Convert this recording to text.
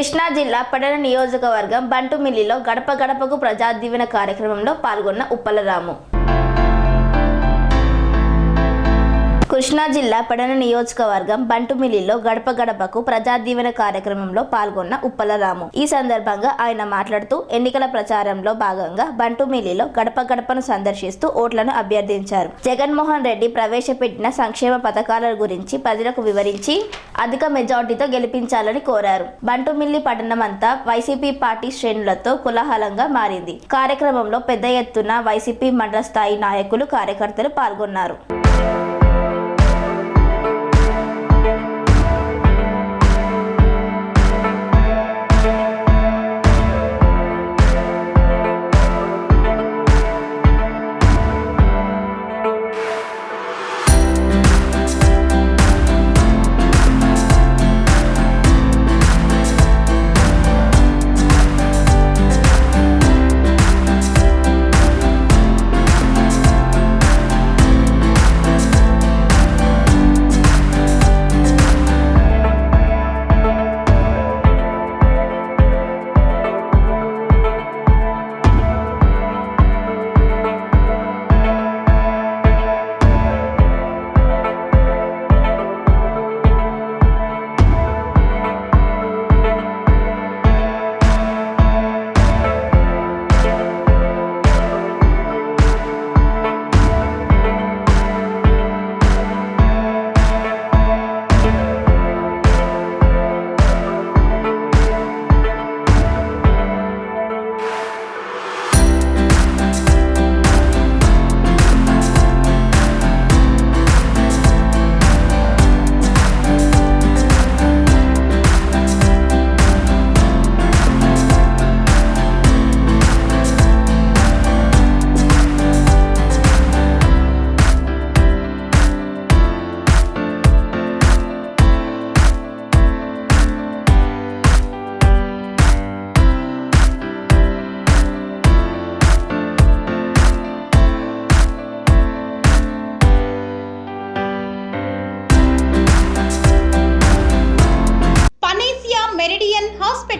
కృష్ణా జిల్లా పడన నియోజకవర్గం బంటుమిల్లిలో గడప గడపకు ప్రజాదీవెన కార్యక్రమంలో పాల్గొన్న ఉప్పలరాము. కృష్ణా జిల్లా పడన నియోజకవర్గం బంటుమిల్లిలో గడప గడపకు ప్రజా దీవెన కార్యక్రమంలో పాల్గొన్న ఉప్పలరాము ఈ సందర్భంగా ఆయన మాట్లాడుతూ ఎన్నికల ప్రచారంలో భాగంగా బంటుమిల్లిలో గడప గడపను సందర్శిస్తూ ఓట్లను అభ్యర్థించారు. జగన్మోహన్ రెడ్డి ప్రవేశపెట్టిన సంక్షేమ పథకాల గురించి ప్రజలకు వివరించి అధిక మెజార్టీతో గెలిపించాలని కోరారు. బంటుమిల్లి పట్టణమంతా వైసీపీ పార్టీ శ్రేణులతో కులాహలంగా మారింది. కార్యక్రమంలో పెద్ద ఎత్తున వైసీపీ మండల స్థాయి నాయకులు కార్యకర్తలు పాల్గొన్నారు.